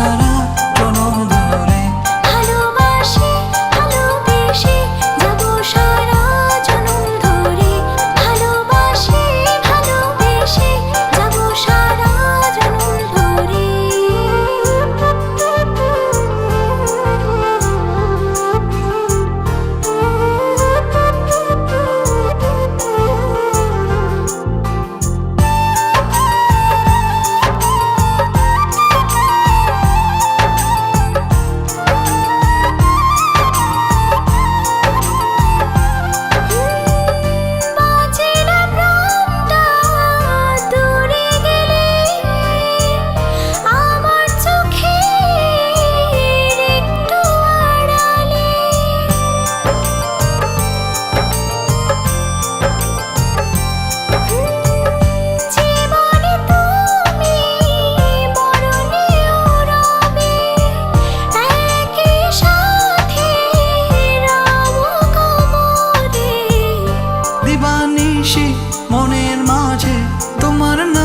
da. মনের মাঝে তোমার না